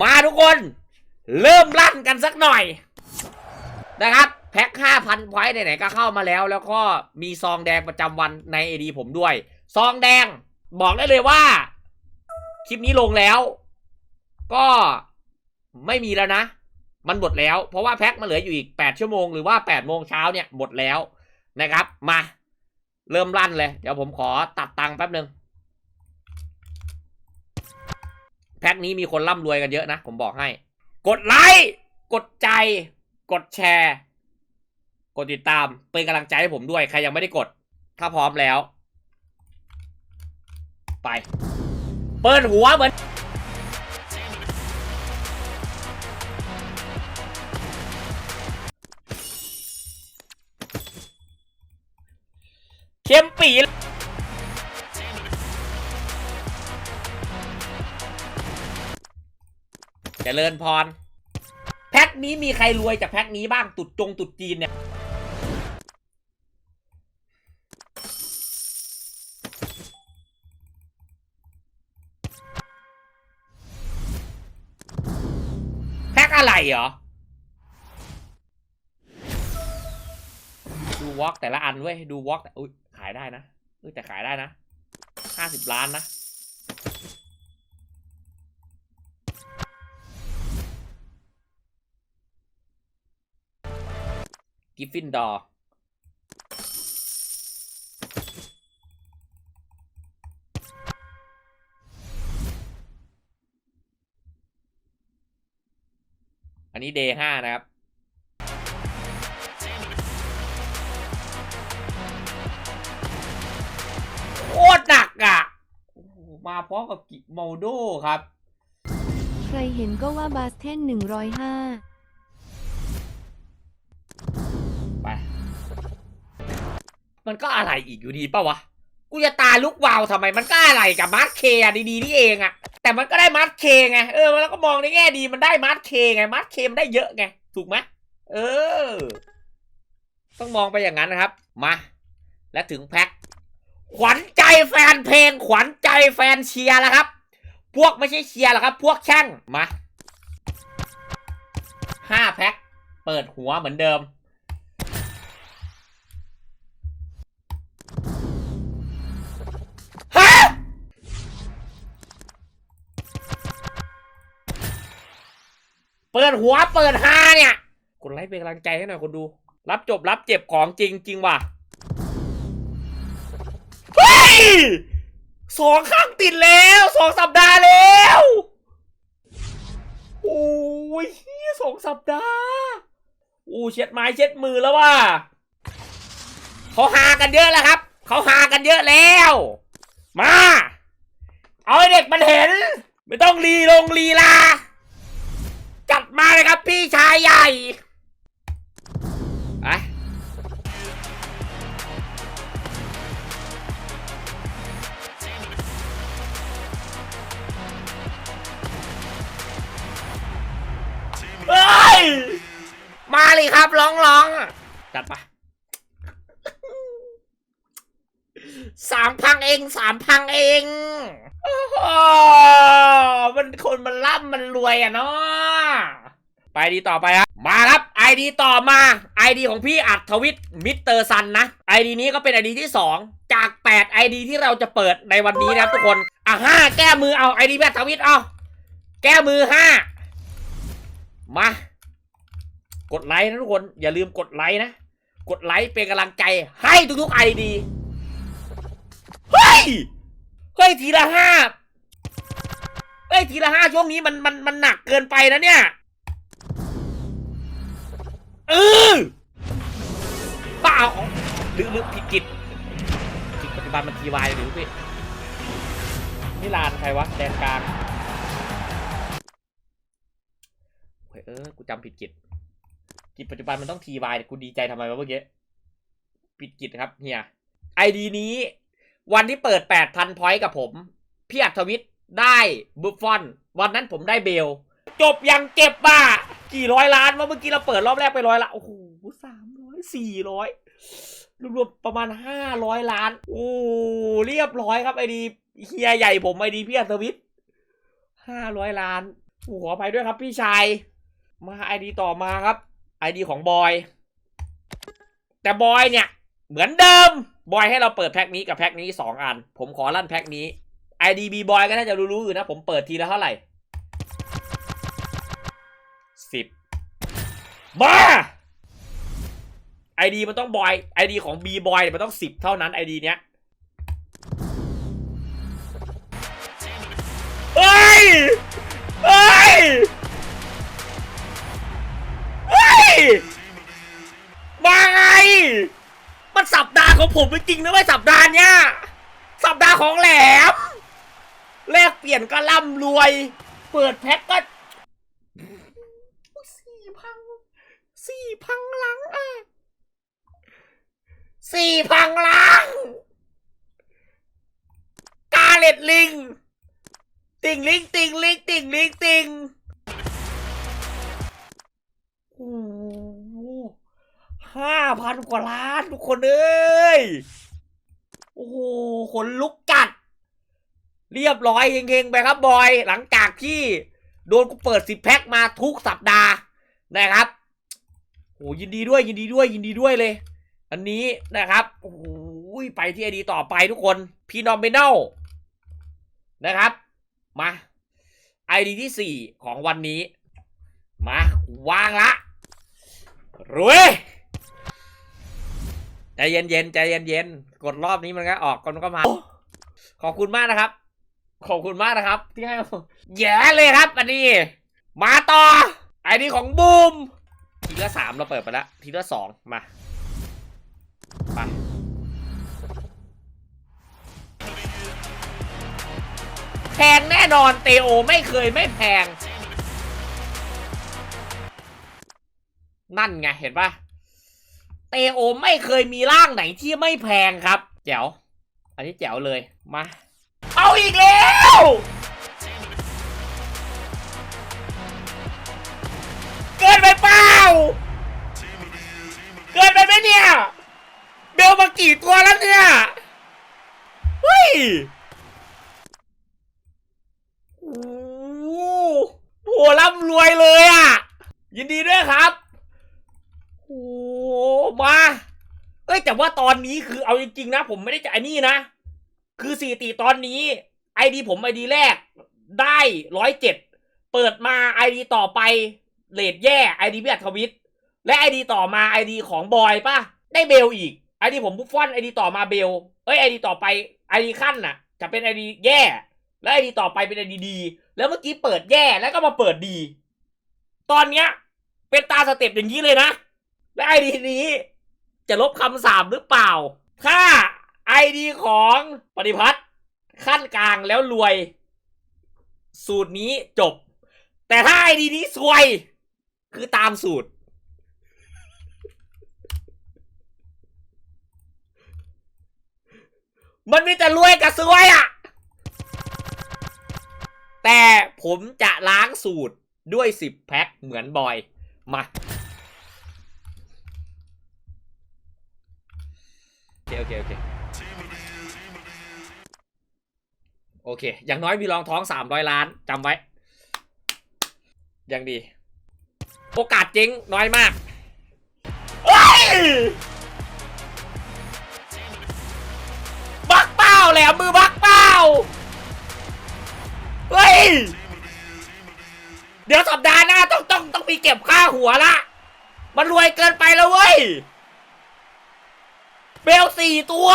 มาทุกคน เริ่มลั่นกันสักหน่อย นะครับแพ็ค5,000พอยต์ไหนๆก็เข้ามาแล้ว แล้วก็มีซองแดงประจำวันในเอดีผมด้วย ซองแดงบอกได้เลยว่า คลิปนี้ลงแล้ว ก็ไม่มีแล้วนะ มันหมดแล้ว เพราะว่าแพ็คมันเหลืออยู่อีก 8 ชั่วโมงหรือว่า 8 โมงเช้าเนี่ยหมดแล้วนะครับ มา เริ่มลั่นเลย เดี๋ยวผมขอตัดตังค์แป๊บหนึ่งแพ็คนี้มีคนร่ำรวยกันเยอะนะ ผมบอกให้ กดไลค์ กดใจ กดแชร์ กดติดตาม เป็นกำลังใจให้ผมด้วย ใครยังไม่ได้กด ถ้าพร้อมแล้ว ไป เปิดหัวเหมือนเข้มปี เจริญพร แพ็คนี้มีใครรวยจากแพ็คนี้บ้างตุดจงตุดจีนเนี่ย แพ็คอะไรเหรอ ดูวอล์กแต่ละอันเว้ย ดูวอล์กแต่อุ้ยขายได้นะเอ้ยแต่ขายได้นะห้าสิบล้านนะ กิฟฟินดอร์อันนี้เดย์ห้านะครับโคตรหนักอะ มาพร้อมกับกิโมโดครับ ใครเห็นก็ว่าบาสเทน105 ไป มันก็อะไรอีกอยู่ดีปะวะ กูจะตาลุกวาวทำไม มันก็อะไรกับมาร์คเคอะดีๆนี่เองอะแต่มันก็ได้มาร์คเคไง เออแล้วก็มองในแง่ดีมันได้มาร์คเคไง มาร์คเคมันได้เยอะไง ถูกไหมเออ ต้องมองไปอย่างนั้นนะครับ มา และถึงแพ็คขวัญใจแฟนเพลง ขวัญใจแฟนเชียร์แล้วครับ พวกไม่ใช่เชียร์หรอกครับ พวกแช่งมาห้าแพ็คเปิดหัวเหมือนเดิม เปิดหัวเปิดฮาเนี่ย กดไลค์เป็นกำลังใจให้หน่อยคนดู รับจบรับเจ็บของจริงจริงว่ะเฮ้ยสองข้างติดแล้วสองสัปดาห์แล้วโอ้ยสองสัปดาห์อู้เช็ดไม้เช็ดมือแล้วว่ะเขาหากันเยอะแล้วครับเขาหากันเยอะแล้ว มา เอาเด็กมันเห็น ไม่ต้องรีลงลีลา เลยครับพี่ชายใหญ่ไปเฮ้ย มาเลยครับร้องร้องจัดไปสามพังเองสามพังเองอ้โหมันคนมันร่ำมันรวยอะเนาะ ไปดีต่อไปครับมาครับไอดีต่อมาไอดีของพี่อัดทวิตมิสเตอร์ซันนะไอดีนี้ก็เป็นไอดีที่ 2 จาก8ไอดีที่เราจะเปิดในวันนี้นะครับทุกคนอะห้าแก้มือเอาไอดีพี่อัดทวิตเอาแก้มือห้ามา กดไลค์นะทุกคนอย่าลืมกดไลค์นะ กดไลค์เป็นกำลังใจให้ทุกๆไอดีเฮ้ยเฮ้ยทีละห้าเฮ้ยทีละห้าช่วงนี้มันมันมันหนักเกินไปนะเนี่ย เออปล่าหรือหรือผิดกิจจิตปัจจุบันมันทีวายหรือพี่นี่ลานใครวะแดนกลางเฮ้ยเออ กูจำผิดกิจ กิจปัจจุบันมันต้องทีวายกูดีใจทำไมวะเมื่อกี้ ผิดกิจครับเฮียไอดีนี้ วันที่เปิด 8,000 พอยต์กับผม พี่อัธวิทย์ได้บุฟฟอน วันนั้นผมได้เบล จบยังเก็บบ้ากี่ร้อยล้านวะเมื่อกี้เราเปิดรอบแรกไปร้อยละโอ้โหสามร้อยสี่ร้อยรวมๆประมาณห้าร้อยล้าน โอ้เรียบร้อยครับไอดีเฮียใหญ่ผมไอดีพี่อัธวิทห้าร้อยล้านโอ้ขออภัยด้วยครับพี่ชาย มาไอดีต่อมาครับไอดีของบอย แต่บอยเนี่ย เหมือนเดิม บอยให้เราเปิดแพ็คนี้กับแพ็คนี้สองอัน ผมขอลั่นแพ็คนี้ IDB บอยก็น่าจะรู้ๆอยู่นะ ผมเปิดทีละเท่าไหร่ สิบมา ID มันต้องบอย ID ของ B บอยมันต้องสิบเท่านั้น ID เนี้ยเฮ้ยเฮ้ยเฮ้ยมาไง มันสัปดาห์ของผมจริงนะเว้ยสัปดาห์เนี้ยสัปดาห์ของแหลมแลกเปลี่ยนก็ร่ำรวย เปิดแพ็คก็สี่พัง สี่พังหลังอะสี่พังหลัง กาเล็ดลิง ติ่งลิง ติ่งลิง ติ่งลิง ติ่งโอ้ห้าพันกว่าล้านทุกคนเอ้ย โอ้โหขนลุกจัด เรียบร้อยเฮงๆไปครับบอย หลังจากที่โดนกูเปิดสิบแพ็คมาทุกสัปดาห์นะครับ โอ้ยินดีด้วยยินดีด้วยยินดีด้วยเลย อันนี้นะครับโอ้โหไปที่ไอดีต่อไปทุกคนพีนอมเบนลนะครับ มาไอดีที่สี่ของวันนี้ มาวางละรวยใจเย็นๆใจเย็นๆกดรอบนี้มันก็ออกมันก็มา ขอบคุณมากนะครับ ขอบคุณมากนะครับ ที่ให้ผมแย่เลยครับ อันนี้ มาต่อไอดีของบูม ทีละสามเราเปิดไปแล้วทีละสองมาไปแพงแน่นอนเตโอไม่เคยไม่แพง นั่นไงเห็นปะเตโอไม่เคยมีร่างไหนที่ไม่แพงครับ แจ๋ว อันนี้แจ๋วเลยมา เอาอีกแล้วเกินไป เปล่าเกินไปไหมเนี่ย เบลมากี่ตัวแล้วเนี่ยเฮ้ยโอ้หโหร่ำรวยเลยอะ ยินดีด้วยครับโอ้มาเอ้ยแต่ว่าตอนนี้คือเอาจริงๆนะ ผมไม่ได้จะไอ้นี่นะ คือสี่ตีตอนนี้ไอดีผมไอดีแรกได้ร้อยเจ็ดเปิดมาไอดีต่อไป เลดแย่ไอดีพี่อัธวิทย์และไอดีต่อมาไอดีของบอยป่ะได้เบลอีกไอดีผมบุฟฟอนไอดีต่อมาเบลเอ้ยไอดีต่อไปไอดีขั้นน่ะ จะเป็นไอดีแย่ และไอดีต่อไปเป็นไอดีดี แล้วเมื่อกี้เปิดแย่แล้วก็มาเปิดดี ตอนเนี้ย เป็นตาสเต็ปอย่างนี้เลยนะ และไอดีนี้ จะลบคำสาปหรือเปล่า ถ้าไอดีของปฏิพัฒน์ขั้นกลางแล้วรวย สูตรนี้จบ แต่ถ้าไอดีนี้ซวย คือตามสูตร มันมีแต่รวยกับซวยอะ่ะ แต่ผมจะล้างสูตรด้วยสิบแพ็คเหมือนบอย มาโอเคโอเคโอเคโอเค อย่างน้อยมีรองท้องสามร้อยล้านจำไว้ ยังดี โอกาสเจ๊งน้อยมากเฮ้ยบักเป้าแหลมมือบักเป้าเฮ้ย เดี๋ยวสัปดาห์หน้าต้องต้องต้องมีเก็บค่าหัวละ มันรวยเกินไปแล้วเว้ย เบลสี่ตัว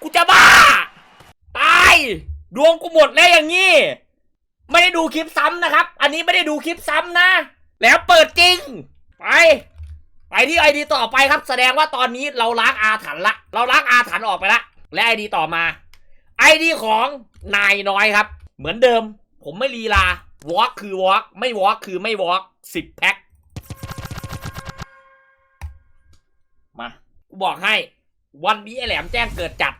กูจะบ้า ตาย ดวงกูหมดแล้วอย่างงี้ ไม่ได้ดูคลิปซ้ำนะครับ อันนี้ไม่ได้ดูคลิปซ้ำนะ แล้วเปิดจริง ไป ไปที่ไอดีต่อไปครับ แสดงว่าตอนนี้เราล้างอาถรรพ์ละ เราล้างอาถรรพ์ออกไปละ และไอดีต่อมาไอดีของนายน้อยครับ เหมือนเดิม ผมไม่ลีลาวอล์กคือวอล์กไม่วอล์กคือไม่วอล์กสิบแพ็คมากูบอกให้ วันนี้ไอแหลมแจ้งเกิดจัด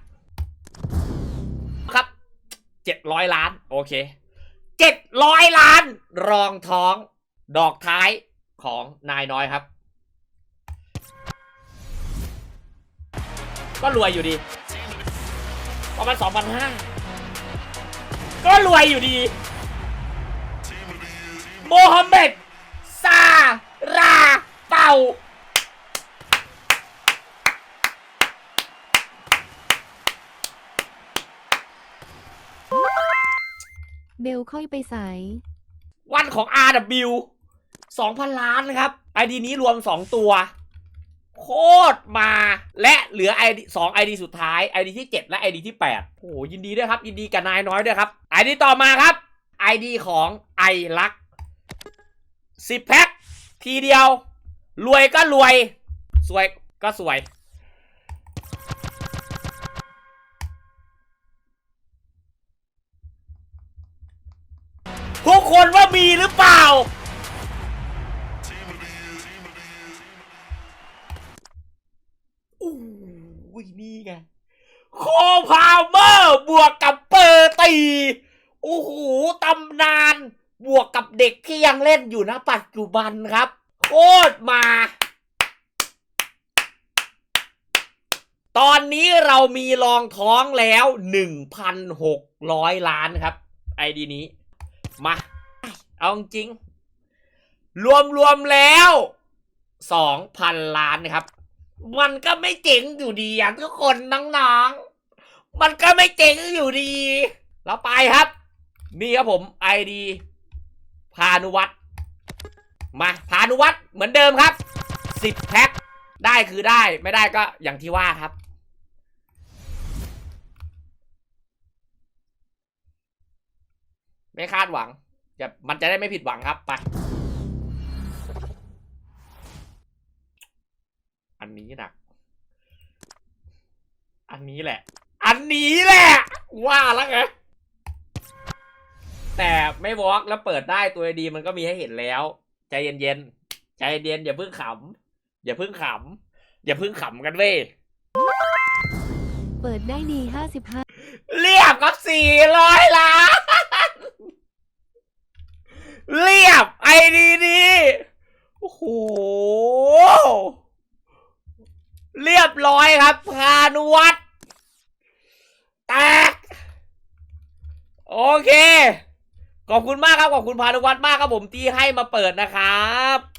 ครับเจ็ดร้อยล้าน โอเคเจ็ดร้อยล้าน รองท้อง ดอกท้ายของนายน้อยครับ ก็รวยอยู่ดี ประมาณสองพันห้าก็รวยอยู่ดี โมฮัมเหม็ดซาราเป่าเบลค่อยไปใสาวันของ RW 2,000 ล้านนะครับ ID นี้รวม 2 ตัว โคตรมา และเหลือ ID 2 ID สุดท้าย ID ที่ 7 และ ID ที่ 8 โอ้ยินดีด้วยครับ ยินดีกับนายน้อยด้วยครับ ID ต่อมาครับ ID ของไอลัก10 แพ็คทีเดียว รวยก็รวย สวยก็สวยทุกคนว่ามีหรือเปล่า ด็กที่ยังเล่นอยู่นะปัจจุบันครับ โคตรมา ตอนนี้เรามีรองท้องแล้ว 1,600 ล้านครับไอดีนี้ มา เอาจริง รวมรวมๆแล้วสองพันล้านครับ มันก็ไม่เจ๋งอยู่ดีอะทุกคนน้องๆ มันก็ไม่เจ๋งอยู่ดี เราไปครับ นี่ครับผมไอดี พานุวัตรมาพานุวัตรเหมือนเดิมครับสิบแพ็คได้คือได้ไม่ได้ก็อย่างที่ว่าครับ ไม่คาดหวังจะมันจะได้ไม่ผิดหวังครับไป อันนี้หนัก อันนี้แหละ อันนี้แหละ ว่าแล้วไง แต่ไม่วอล์กแล้วเปิดได้ตัวดีมันก็มีให้เห็นแล้ว ใจเย็นๆ ใจเย็นอย่าเพิ่งขำ อย่าเพิ่งขำ อย่าเพิ่งขำกันเว้ย เปิดได้ดี55เรียบครับสี่ร้อยล้าน เรียบไอดีดีโอ้โห เรียบร้อยครับพานุวัตรแตก โอเค ขอบคุณมากครับขอบคุณพานุวัตรมากครับผมที่ให้มาเปิดนะครับ